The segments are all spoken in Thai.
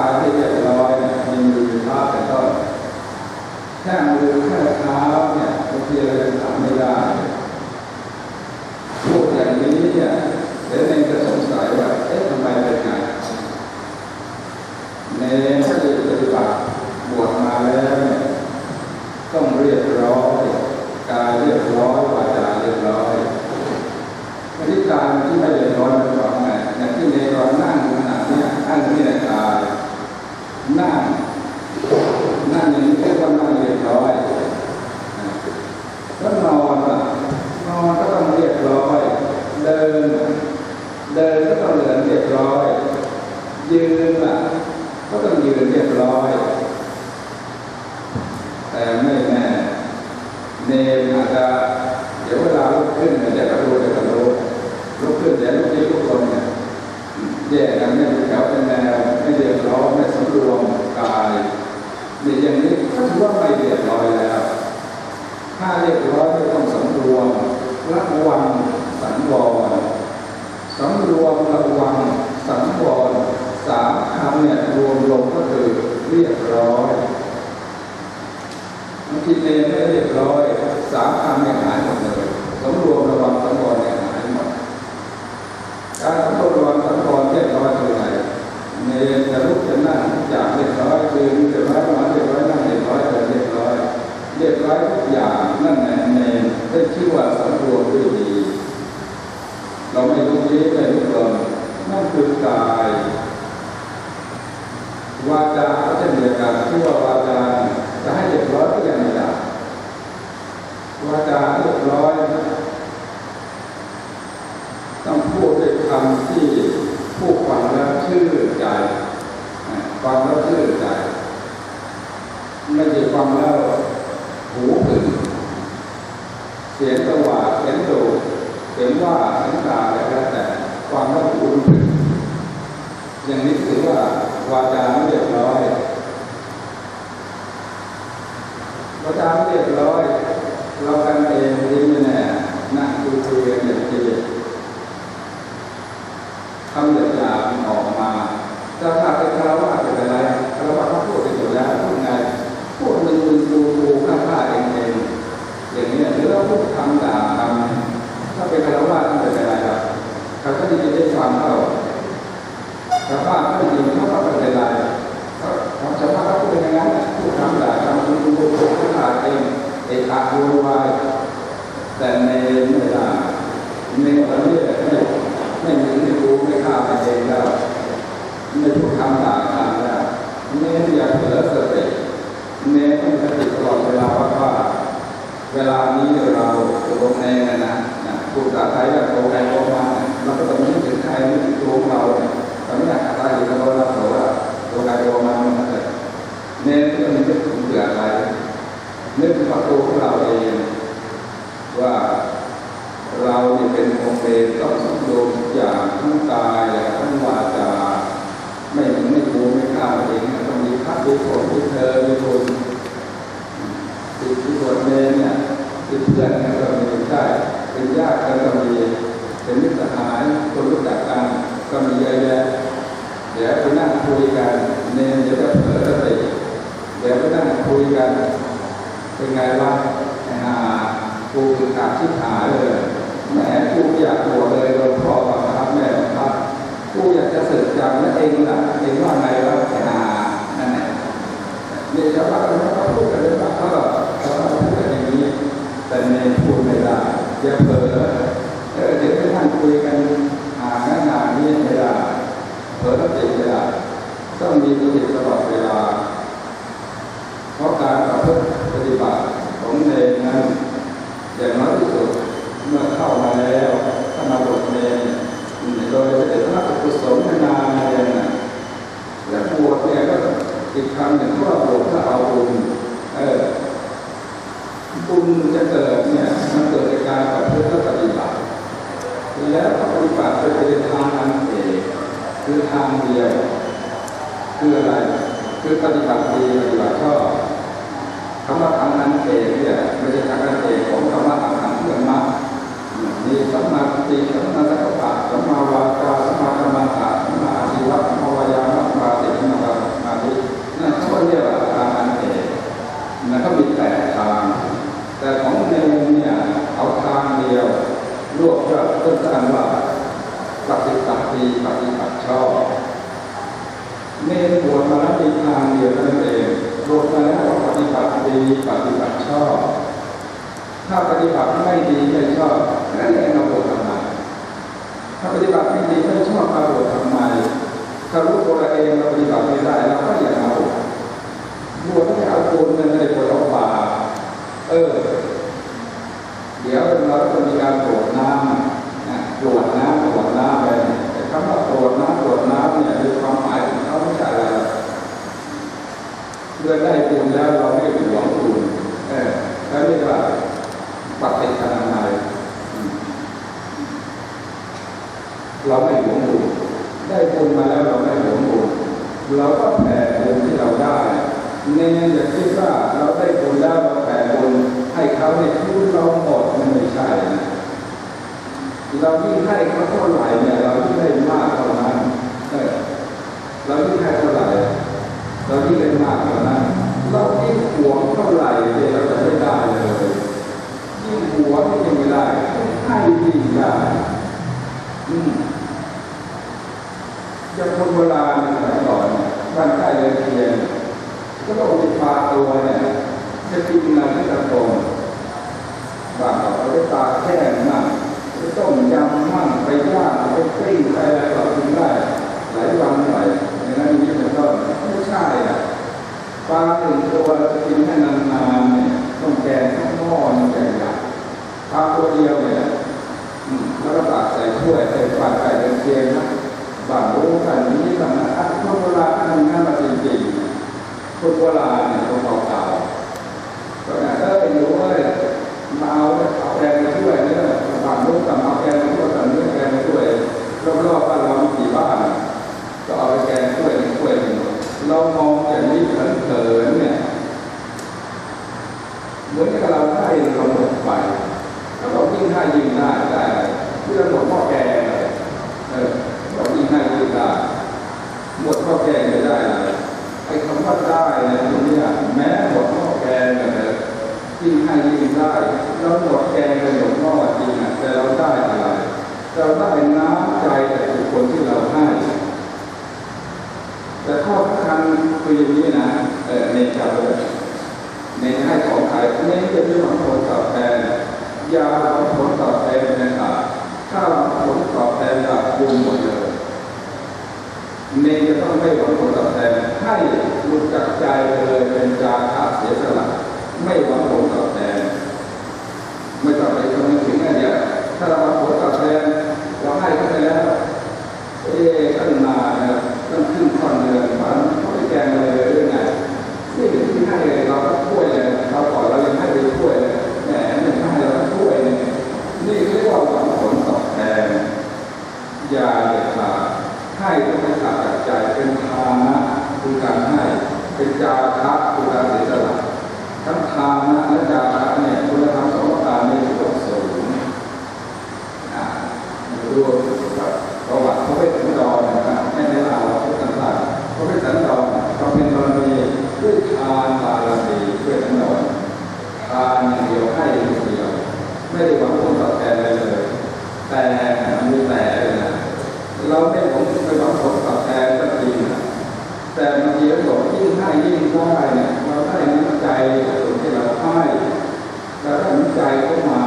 ายที่เรียบร้อยมีมือเท้าเป็นต้นแค่มือแค่เท้าเนี่ยบางทีเราทำไม่ได้พูดอย่างนี้เนี่ยเดี๋ยวเองจะสงสัยว่าเอ๊ะทำไมเป็นไงในถ้าจะปฏิบัติบวชมาแล้วเนี่ยต้องเรียบร้อยกายเรียบร้อยวาจาเรียบร้อยอธิการที่ไม่เรียบร้อยมันสองไงอย่างที่ในตอนนั่งขนาดเนี้ยนั่งที่ในกายนั่งนั่งอย่างนี้เรียกว่านั่งเรียบร้อยแล้วนอนล่ะนอนก็ต้องเรียบร้อย เดิน เดินก็ต้องเดินเรียบร้อย ยืนล่ะก็ต้องยืนเรียบร้อย แต่ไม่แน่เนมอาจจะเดี๋ยวเวลาลุกขึ้นเนี่ยเดี๋ยวก็รู้เดี๋ยวก็รู้ลุกขึ้นเดี๋ยวลุกนี้ทุกคนเนี่ยแยกกันไม่เป็นแถวเป็นแนวไม่ เรียบร้อยไม่สำรวมกายเนี่ยอย่างนี้ก็ถือว่าไม่เรียบร้อยแล้ว ถ้าเรียบร้อยไม่ต้องสำรวมระวังสังวรสำรวมระวังสังวรสามคำเนี่ยรวมลงก็คือเรียบร้อยบางทีเนไม่เรียบร้อยสามคำเนี่ยหายหมดเลยสำรวมระวังสังวรเนี่ยหายหมดการสำรวมระวังสังวรเรียบร้อยคืออะไรเนรจะลุกจะนั่งทุกอย่างเรียบร้อยยืนเรียบร้อยนอนเรียบร้อยนั่งเรียบร้อยเดินเรียบร้อย เรียบร้อยทุกอย่างนั่นแหละเนรได้ชื่อว่าสำรวมด้วยดี เราไม่รู้นี้ไม่รู้ตนนั่นคือกายวาจาก็เช่นเดียวกันที่ว่าวาจาจะให้เรียบร้อยก็ยังไม่ได้ วาจาเรียบร้อย ต้องพูดด้วยคำที่ผู้ฟังแล้วชื่นใจฟังแล้วชื่นใจ ไม่ใช่ฟังแล้วหูผึ่งเสียงตะวาเสียงโดูเสียงว่าเสียงด่าอะไรก็แล้วแต่ฟังแล้วหูผึ่งอย่างนี้ถือว่าวาจาไม่เรียบร้อยวาจาไม่เรียบร้อย เรากันเองนี่ไม่แน่นั่งคุยคุยกันอย่างที่คำหยาบหยาบออกมาถ้าถ้าเป็นคารวะเป็นอะไรคารวะเขาพูดกันอยู่แล้วพูดไงพูดมึงมึงดูดูข้าข้าเองเองอย่างนี้หรือว่าพูดคำด่าคำถ้าเป็นคารวะต้องเป็นอะไรครับเขาก็จะได้ฟังเขาชาวบ้านไม่ดีเขาก็เป็นอะไรเขาชาวบ้านเขาพูดอย่างนั้นพูดคำด่าคำมึงดูดูข้าข้าเองเอกอาโวยวายแต่ในไม่ได้ในตอนนี้ไม่ไม่มีไม่รู้ไม่ฆ่าไปเองแล้วไม่พูดคำด่าคำแล้วเน้นอย่าเผลอสติเน้นต้องสติตลอดเวลาว่าว่า เวลานี้เราลงในนะนะนะพูดภาษาไทยแบบโตไปโตมาเราก็ต้องนึกถึงใครนึกถึงตัวของเราเนี่ยตอนนี้อะไรอยู่กับเราเราโตว่าโตไปโตมามันเกิดเน้นก็นึกถึงเบื่ออะไรนึกถึงตัวของเราเองว่าเราเนี่ยเป็นองค์เองต้องสำรวมทุกอย่างทั้งกายทั้งวาจาไม่ถึงไม่โกงไม่ฆ่าเองต้องมีพระมีโทษมีเธอมีคนติดที่คนเนเนี่ยติดเพื่อนกันก็มีได้เป็นญาติกันก็มีเป็นมิตรสหายคนรู้จักกันก็มีเยอะแยะเดี๋ยวไปนั่งคุยกันเนนจะเผลอสติเดี๋ยวไปนั่งคุยกัน เป็นไงวะไอ้ห่ากูคือขาดชิบหายเลยแหมกูอยากบวเลยโดนพ่อบังคับแม่บังคับกูอยากจะสึกจังแล้วเองล่ะเองว่าไงวะไอ้ห่านั่นแหละเนี่ยชาวบ้านเขาพูดกันเลยว่าเขาเขาพูดกันอย่างนี้ แต่ในพูดไม่ได้อย่าเผลอเดี๋ยวไปนั่งคุยกันห่างกันนานนี่ไม่ได้ เผลอสติไม่ได้ต้องมีสติตลอดเวลา เพราะการประพฤติปฏิบัติของเนรนั้นอย่างน้อยที่สุดเมื่อเข้ามาแล้วถ้ามาบวชเนรโดยได้รับกุศลนานเนรนะและบวชเนี่ยก็อีกคำหนึ่งว่าบวชถ้าเอาบุญเออบุญจะเกิดเนี่ยมันเกิดจากการประพฤติปฏิบัติแล้วปฏิบัติไปเป็นทางอัน คือทางเดียว คืออะไร คือปฏิบัติดีปฏิบัติชอบคำว่าทานั้นเองเนี่ยไม่ใช่ทานั้นเองของคำว่าทางทานเพื่อมากมีสัมมาสติสัมมาสังกัปะสัมมาวาจาสัมมากรรมฐาสัมมาชีวะสัมมาวายามะสัมมาเตมิมาสมาธินั่นเขาเรียกว่าทางนั้นเองนะเขามีแต่ทาง แต่ของในมึมเนี่ยเอาทางเดียวรวบยอดต้นตั้นว่าปฏิบัติปฏิบัติ เท่านั้นเองบวมาแล้วปฏิบัติดีปฏิบัติชอบ ถ้าปฏิบัติไม่ดีไม่ชอบนั่นเองเราบวชทำไมถ้าปฏิบัติไม่ดีไม่ชอบมาบวชทำไมถ้ารู้ตัวเองเราปฏิบัติไม่ได้เราก็อย่ามาบวชไม่เอาบุญเงินในบวชเอาบาปเออ เดี๋ยวเราจะมีการปรดน้ำนะปรด มื่อได้บุญแล้วเราไม่หวงบุญเออแล้วเรียกว่าปฏิฆานานัยเราไม่หวงบุญได้บุญมาแล้วเราไม่หวงบุญเราก็แผ่บุญที่เราได้เน้นอย่าคิดว่าเราได้บุญแล้วเราแผ่บุญให้เขาเนี่ยทุนเราหมดมันไม่ใช่เรายิ่งให้เขาเท่าไหร่เนี่ยเรายิ่งได้มากเท่านั้นเออเรายิ่งให้เท่าไหร่ เรายิ่งได้มากเท่านั้นเรายิ่งหวงเท่าไหร่เนี่ยเราจะไม่ได้เลยยิ่งหวงยิ่งไม่ได้ให้ยิ่งได้อืม อย่างคนโบราณสมัยก่อนเนี่ยบ้านใกล้เรือนเคียงก็ต้องมีปลาตัวเนี่ยจะกินอะไรที่ตรงบางเราไปปลาแค่มั่งไปต้มยำมั่งไปย่างไปปิ้งไปอะไรก็กินได้หลายวันหน่อยอย่างนั้นนี้เป็นต้นไม่ใช่อะปลาหนึ่งตัวจะกินให้นานๆเนี่ยต้องแกงต้องหม้อต้องแกงใหญ่ปลาตัวเดียวเนี่ยแล้วก็ตักใส่ถ้วยใส่ปลาไก่เรือนเคียงนะบางรู้กันนี้ทำนะคนโบราทำงานมาจริงๆคนโบราณเนี่ยคนเก่าๆก็เนี่ยเอออยู่เอ้ยมาเอาเอาแกงมาช่วยเนี่ยบางรู้กับเอาแกงมาช่วยกันเนื้อแกงมาช่วยรอบๆบ้านเรามีกี่บ้านก็เอาไปแกงช่วยหนึ่งช่วยหนึ่งเรามองอย่างนี้เขินๆเนี่ยเหมือนกับเราให้เราหมดไปแล้วเรายิ่งให้ยิ่งได้ได้เพื่อหมดพ่อแกงเลยเออ เรายิ่งให้ยิ่งได้ หมดข้อแกงไม่ได้เลยไอ้คำว่าได้นี่ยตรงนี้แม้หมดข้อแกงเนี่ยยิ่งให้ยิ่งได้เราหมดแกงไปหมดข้อจริงอะแต่เราได้อะไรเราได้น้ำใจจากบุคคลที่เราให้ แต่ข้อสำคัญคืออย่างนี้นะเออในจำเลยในให้ของใครเน้นจะไม่หวังผลตอบแทนยาหวังผลตอบแทนนะครับถ้าหวังผลตอบแทนจากคุณหมด ที่ไม่หวังผลตอบแทนให้หลุดจากใจเลยเป็นจาคะเสียสละไม่หวังผล จากใจเป็นทานะคือการให้เป็นจาคะคือการเสียสละทั้งทานะและจาคะเนี่ยคุณธรรมสองประการนี้ถือว่าสูงอ่าดูประวัติพระเวสสันดรนะครับให้ในเล่าพระต่างๆพระเวสสันดรเขาเป็นบารมีด้วยทานบารมีเวสสันดรทานอย่างเดียวให้อย่างเดียวไม่ได้หวังผลตอบแทนเลย แต่มีแต่เลยนะเราไม่หวังไปหวังผลตอบแทนก็จริงนะแต่บางทีเราบอกยิ่งให้ยิ่งได้เนี่ยเราได้น้ำใจจากคนที่เราให้เราได้น้ำใจเข้ามา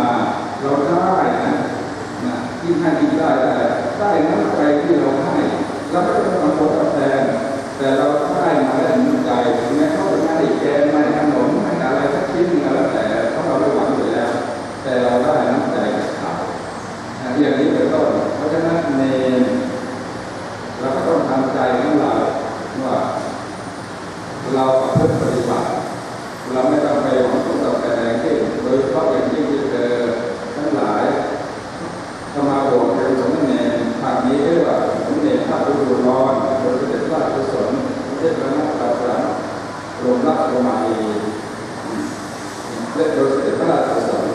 เราได้นะนะยิ่งให้ยิ่งได้ได้ได้น้ำใจที่เราให้เราไม่ต้องหวังผลตอบแทน แต่เราได้มาได้น้ำใจถึงแม้เขาจะไม่ได้แกงไม่ได้ขนมไม่ได้อะไรสักชิ้นหนึ่งก็แล้วแต่เพราะเราไม่หวังอยู่แล้ว แต่เราได้น้ำใจจากเขา อะอย่างนี้เป็นต้นเพราะฉะนั้นเนรเราก็ต้องทำใจของเราว่า เราประพฤติปฏิบัติ เราไม่ต้องไปหวังผลตอบแทนอะไรที่โดยเฉพาะอย่างยิ่งที่เจอทั้งหลายเข้ามาบวชเป็นสมณเณรภาคนี้เรียกว่าสมณเณรภาคฤดูร้อนโดยเสด็จพระราชกุศลเทศนาตาสารรวมรักรมาลี และโดยเสด็จพระราชกุศล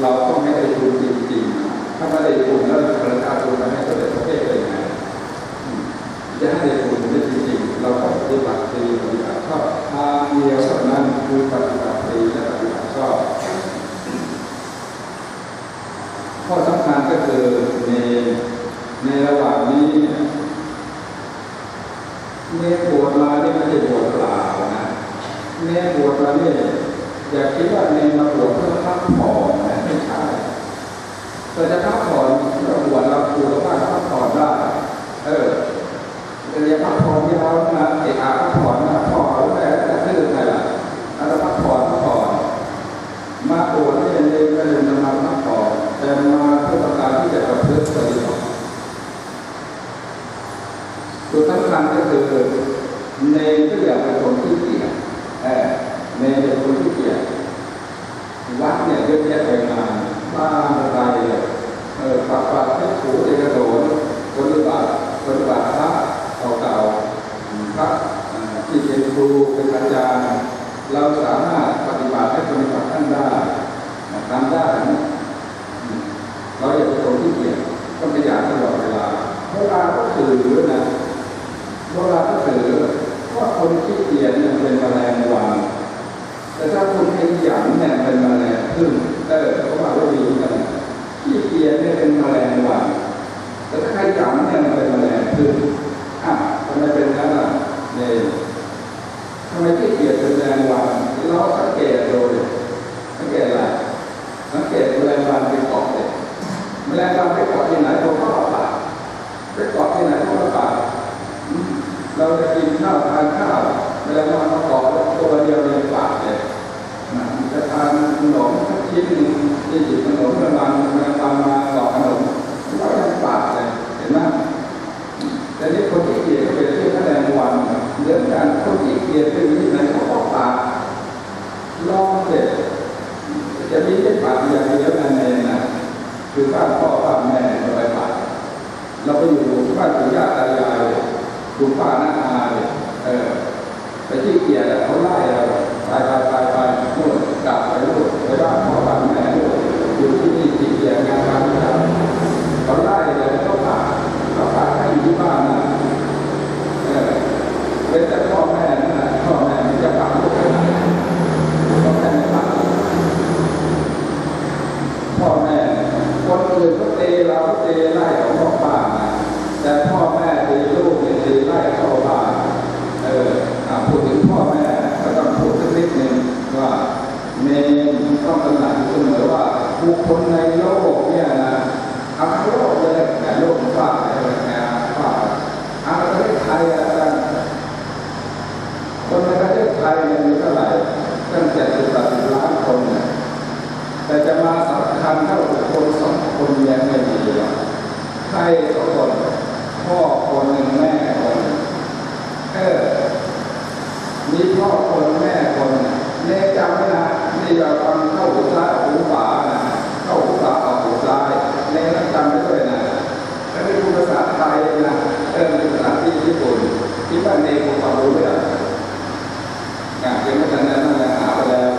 เราต้องไม่ได้ทุนจริงๆถ้าไม่ได้ทุนแล้วจะประกาศทุนมาให้สำเร็จประเทศได้ยังไงอืมจะให้ได้ทุนได้จริงๆเราต้องปฏิบัติดีปฏิบัติชอบทางเดียวเท่านั้นคือปฏิบัติดีและปฏิบัติชอบข้อสำคัญก็คือในในระหว่างนี้เนี่ยเนรบวชมาเนี่ยไม่ใช่บวชเปล่านะเนรบวชมาเนี่ย อย่าคิดว่าเนรมาบวชเพื่อพักผ่อนนะไม่ใช่แต่จะพักผ่อนเราบวชเราบวชว่าพักผ่อนได้เออแต่อย่าพักผ่อนยาวนะเอกอาพักผ่อนนะพ่อแล้วแต่จะซื้อใครล่ะเราพักผ่อนพักผ่อนมาบวชเนี่ยเนรไม่ได้จะมาพักผ่อนแต่มาเพื่อต้องการที่จะประพฤติปฏิบัติจุดสำคัญก็คือเนรก็อย่ากเป็นคนที่เกียจเออเนรเป็นคนที่เกียจวัดเนี่ ยะแยะไปมาบ้านอะไรเลยเออปักปักให้ถูเอกโดนปฏิบัติปฏิบัติพระเก่าๆพระที่เป็นครูเป็นอาจารย์ เราสามารถปฏิบัติให้ปฏิบัติท่านได้ทำได้เราอย่าเป็นคนที่เกียจต้องขยันตลอดเวลาเวลาก็ถือนะโบราณก็ถือว่าคนขี้เกียจเนี่ยเป็นแมลงวันแต่ถ้าคนขยันเนี่ยเป็นแมลงพึ่ง เออเขาว่าว่าดีกันขี้เกียจเนี่ยเป็นแมลงวันแต่ถ้าขยันเนี่ยมันเป็นแมลงพึ่งอะทำไมเป็นงั้นล่ะเนี่ยทำไมขี้เกียจเป็นแมลงวันเราสังเกตดูดิสังเกตอะไรสังเกตแมลงวันไปเกาะเลยแมลงวันไปเกาะที่ไหนตัวก็ปากไปเกาะที่ไหนก็ปากเราจะกินข้าวทานข้าวเวลาเราประกอบตัวเดียวในปากเลยนะจะทานขนม สักชิ้นหนึ่งที่หยิบขนมระมาณมาตามมาหลอกขนมเราในปากเลยเห็นไหมแต่นี่คนที่เกียดก็เป็นที่แสดงวันเหมือนกันคนที่เกียดเป็นที่ไหนเขาก็ปากลองเสร็จจะมีที่ปากอย่างเดียวนั่นเองนะคือบ้านพ่อบ้านแม่เราไปปากเราไปอยู่บ้านปู่ย่าตายายดูป้าน้าอาเนี่ยเออไปที่เกียร์เขาไล่เราไปไปไปไปนู่นกลับไปนู่นไปบ้านพ่อบ้านแม่นู่นอยู่ที่ นี่ที่เกียงานการไม่ทำเขาไล่เลยเขาพาเขาพาให้อยู่ที่บ้านนะเออเป็นแต่พ่อแม่นะพ่อแม่จะพาลูกไปไหนพ่อแม่ไม่พาพ่อแม่คนอื่นก็เตีเราก็เตีไล่ของพ่อป้านะแต่พ่อแม่ตีลูกเนี่ยตีไล่เข้าบ้านเออพูดถึงพ่อแม่ก็ต้องพูดสักนิดหนึ่งว่าเมนต้องตระหนักเสมอว่าบุคคลในโลกเนี่ยนะทั้งโลกเลยแต่โลกฟ้าอะไรเงี้ยฟ้าอาประเทศไทยอะไรกันคนในประเทศไทยมีเท่าไหร่ตั้งเจ็ดสิบแปดสิบล้านคน แต่จะมาสำคัญเท่าคคลสองคนยังไม่มีหรอกใครสองคนพ่อคนหนึ่งแม่คนหนึ่งเออมีพ่อคนแม่คนเน่จำไว้นะนี่เราฟังเข้าหูซ้ายหูขวานะเข้าหูขวาออกหูซ้ายเน่ต้องจำไว้ด้วยนะแล้วไม่พูดภาษาไทยนะเออเป็นภาษาที่ญี่ปุ่นคิดว่าเน่คงฟังรู้เรื่องอะ ยังไม่ทันนั้นนั่นแหละหาไปแล้ว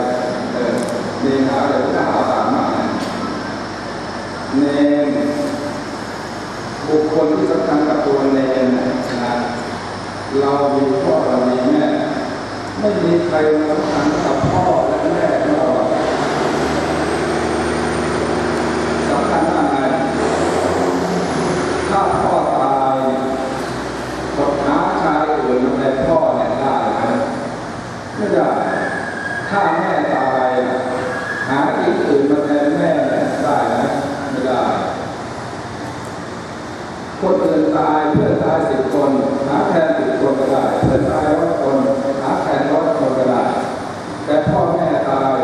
เออเน่หาเลยถ้าหาตามมานะเนมบุคคลที่สำคัญกับตัวเนมนะเรามีพ่อเรามีแม่ไม่มีใครมาสำคัญกับพ่อและแม่ของเราหรอกสำคัญมากเลยถ้าพ่อตายกดหาชายอื่นมาแทนพ่อเนี่ยได้ไหมไม่ได้ ถ้าแม่ตายหาอีกอื่นมาแทนแม่เนี่ยได้ไหมไม่ได้คนอื่นตายเพื่อตายสิบคนหาแทนสิบคนก็ได้เพื่อนตายร้อยคนหาแทนร้อยคนก็ได้แต่พ่อแม่ตาย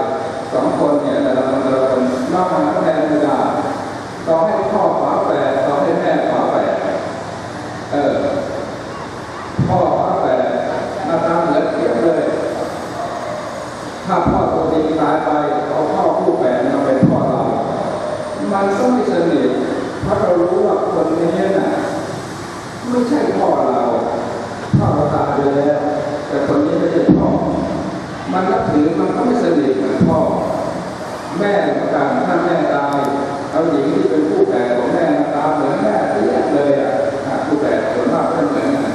สองคนเนี่ยแต่ละคนแต่ละคนนอกหาแทนไม่ได้ต่อให้พ่อฝาแฝดต่อให้แม่ฝาแฝดเออพ่อฝาแฝดหน้าตาเหมือนเทียบเลย ถ้าพ่อตัวจริงตายไปเอาพ่อผู้แฝดมาเป็นพ่อเรา มันก็ไม่สนิทเพราะเรารู้ว่าคนนี้น่ะไม่ใช่พ่อเราพ่อเราตายไปแล้วแต่คนนี้ไม่ใช่พ่อ มันนับถือมันก็ไม่สนิทเหมือนพ่อ แม่เหมือนกันถ้าแม่ตายเอาหญิงที่เป็นผู้แก่ของแม่มาตามเหมือนแม่เทียเลยอะผู้เฒ่าคนนั้น